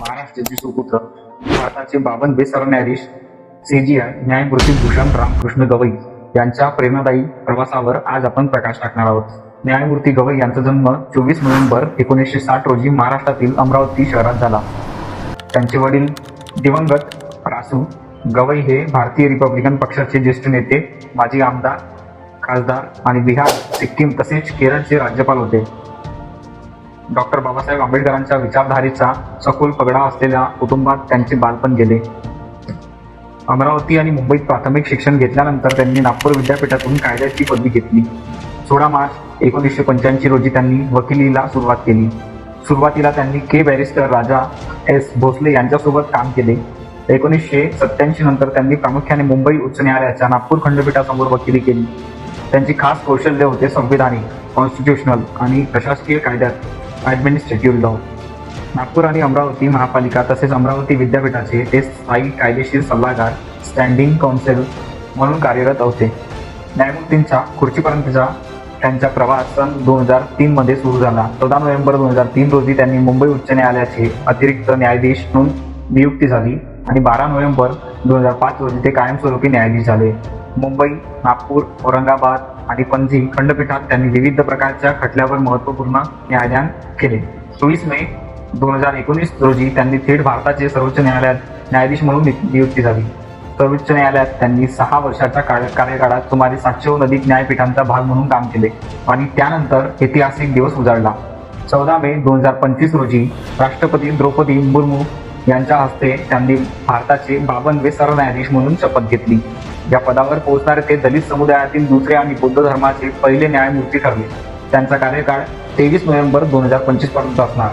महाराष्ट्राचे सुपुत्र भारताचे बावन बेसरन्यायाधीश सीजीआय न्यायमूर्ती भूषण रामकृष्ण गवई यांच्या प्रेरणादायी प्रवासावर आज आपण प्रकाश टाकणार आहोत. न्यायमूर्ती गवई यांचा जन्म चोवीस नोव्हेंबर एकोणीसशे साठ रोजी महाराष्ट्रातील अमरावती शहरात झाला. त्यांचे वडील दिवंगत रासू गवई हे भारतीय रिपब्लिकन पक्षाचे ज्येष्ठ नेते माजी आमदार खासदार आणि बिहार सिक्कीम तसेच केरळचे राज्यपाल होते. डॉक्टर बाबासाहेब आंबेडकरांच्या विचारधारेचा सखोल पगडा असलेल्या कुटुंबात त्यांचे बालपण गेले. अमरावती आणि मुंबईत प्राथमिक शिक्षण घेतल्यानंतर त्यांनी नागपूर विद्यापीठातून कायद्याची पदवी घेतली. सोळा मार्च एकोणीसशे पंच्याऐंशी रोजी त्यांनी वकिलीला सुरुवात केली. सुरुवातीला त्यांनी के बॅरिस्टर राजा एस भोसले यांच्यासोबत काम केले. एकोणीसशे सत्याऐंशी नंतर त्यांनी प्रामुख्याने मुंबई उच्च न्यायालयाच्या नागपूर खंडपीठासमोर वकिली केली. त्यांची खास कौशल्य होते संविधानिक कॉन्स्टिट्युशनल आणि प्रशासकीय कायद्यात. ॲडमिनिस्ट्रेटिव्ह लॉ नागपूर आणि अमरावती महापालिका तसेच अमरावती विद्यापीठाचे ते स्थायी कायदेशीर सल्लागार स्टँडिंग काउन्सिल म्हणून कार्यरत होते. न्यायमूर्तींच्या खुर्चीपर्यंतचा त्यांचा प्रवास सन दोन हजार तीनमध्ये सुरू झाला. चौदा नोव्हेंबर दोन हजार तीन रोजी त्यांनी मुंबई उच्च न्यायालयाचे अतिरिक्त न्यायाधीश म्हणून नियुक्ती झाली आणि बारा नोव्हेंबर दोन हजार पाच रोजी ते कायमस्वरूपी न्यायाधीश झाले. मुंबई नागपूर औरंगाबाद आणि पणजी खंडपीठात त्यांनी विविध प्रकारच्या खटल्यावर महत्त्वपूर्ण न्यायदान केले. चोवीस मे दोन हजार एकोणीस रोजी त्यांनी थेट भारताचे सर्वोच्च न्यायालयात न्यायाधीश म्हणून नियुक्ती झाली. सर्वोच्च न्यायालयात त्यांनी सहा वर्षाच्या कार्यकाळात सुमारे सातशेहून अधिक न्यायपीठांचा भाग म्हणून काम केले आणि त्यानंतर ऐतिहासिक दिवस उजाडला चौदा मे दोन हजार पंचवीस रोजी राष्ट्रपती द्रौपदी मुर्मू यांच्या हस्ते त्यांनी भारताचे बावनवे सरन्यायाधीश म्हणून शपथ घेतली. या पदावर पोहोचणारे ते दलित समुदायातील दुसरे आणि बौद्ध धर्माचे पहिले न्यायमूर्ती ठरले. त्यांचा कार्यकाळ तेवीस नोव्हेंबर दोन हजार पंचवीसपर्यंत असणार.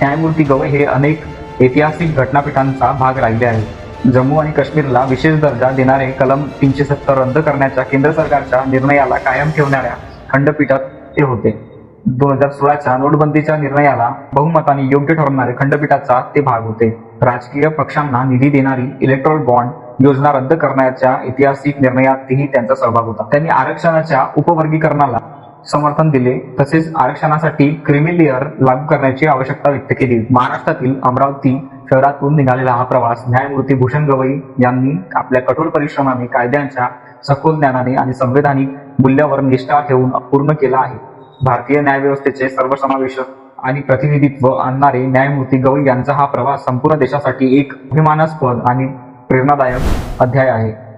न्यायमूर्ती गवई हे अनेक ऐतिहासिक घटनापीठांचा भाग राहिले आहे जम्मू आणि काश्मीरला विशेष दर्जा देणारे कलम तीनशे सत्तर रद्द करण्याच्या केंद्र सरकारच्या निर्णयाला कायम ठेवणाऱ्या खंडपीठात ते होते. दोन हजार सोळाच्या नोटबंदीच्या निर्णयाला बहुमताने योग्य ठरवणारे खंडपीठाचा ते भाग होते. राजकीय पक्षांना निधी देणारी इलेक्ट्रॉल बॉन्ड योजना रद्द करण्याच्या ऐतिहासिक निर्णयातही त्यांचा सहभाग होता. त्यांनी आरक्षणाच्या उपवर्गीकरणाला समर्थन दिले. तसेच आरक्षणासाठी क्रिमी लेअर लागू करण्याची आवश्यकता व्यक्त केली. महाराष्ट्रातील अमरावती शहरातून निघालेला हा प्रवास न्यायमूर्ती भूषण गवई यांनी आपल्या कठोर परिश्रमाने कायद्यांच्या सखोल ज्ञानाने आणि संवैधानिक मूल्यावर निष्ठा ठेवून पूर्ण केला आहे. भारतीय न्यायव्यवस्थेचे सर्वसमावेशक आणि प्रतिनिधित्व आणणारे न्यायमूर्ती गवई यांचा हा प्रवास संपूर्ण देशासाठी एक अभिमानास्पद आणि प्रेरणादायक अध्याय आहे.